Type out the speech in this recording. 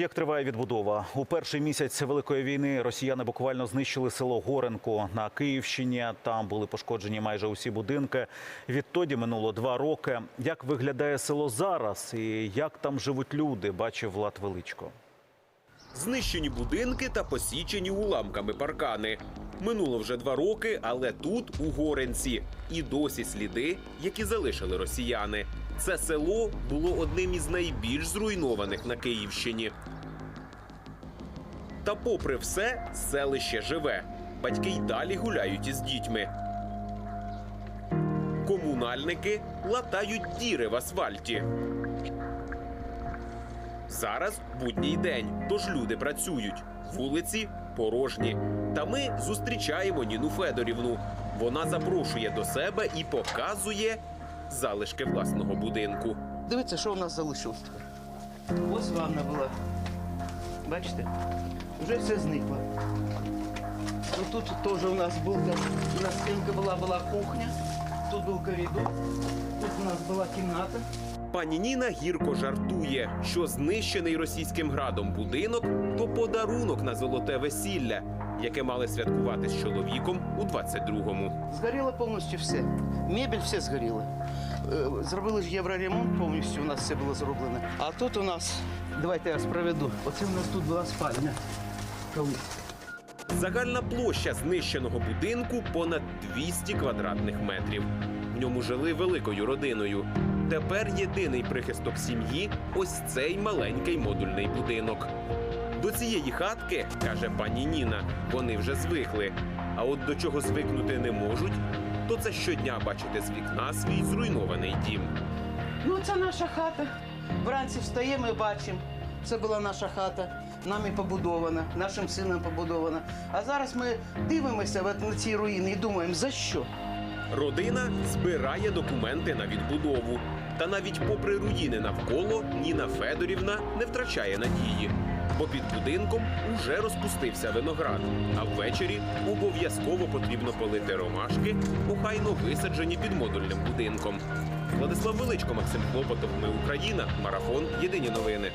Як триває відбудова у перший місяць великої війни? Росіяни буквально знищили село Горенко на Київщині. Там були пошкоджені майже усі будинки. Відтоді минуло два роки. Як виглядає село зараз і як там живуть люди? Бачив Влад Величко. Знищені будинки та посічені уламками паркани. Минуло вже два роки, але тут, у Горенці, і досі сліди, які залишили росіяни. Це село було одним із найбільш зруйнованих на Київщині. Та попри все, селище живе. Батьки й далі гуляють із дітьми. Комунальники латають діри в асфальті. Зараз будній день, тож люди працюють. Вулиці порожні. Та ми зустрічаємо Ніну Федорівну. Вона запрошує до себе і показує залишки власного будинку. Дивіться, що у нас залишилось. Ось ванна була. Бачите? Вже все зникло. Тут теж у нас був, у нас була, була кухня, тут був коридор, тут у нас була кімната. Пані Ніна гірко жартує, що знищений російським градом будинок то подарунок на золоте весілля, яке мали святкувати з чоловіком у 22-му. Згоріло повністю все. Мебель все згоріла. Е, Зробили ж євроремонт повністю, у нас все було зроблено. А тут у нас, давайте я вас проведу. Оце у нас тут була спальня. Колись. Загальна площа знищеного будинку понад 200 квадратних метрів. В ньому жили великою родиною. Тепер єдиний прихисток сім'ї ось цей маленький модульний будинок. До цієї хатки, каже пані Ніна, вони вже звикли. А от до чого звикнути не можуть, то це щодня бачити з вікна свій зруйнований дім. Ну, це наша хата. Вранці встаємо і бачимо. Це була наша хата, нами побудована, нашим сином побудована. А зараз ми дивимося на ці руїни і думаємо, за що? Родина збирає документи на відбудову. Та навіть попри руїни навколо Ніна Федорівна не втрачає надії. Бо під будинком уже розпустився виноград, а ввечері обов'язково потрібно полити ромашки, охайно висаджені під модульним будинком. Владислав Величко, Максим Хлопотов. Ми Україна. Марафон. Єдині новини.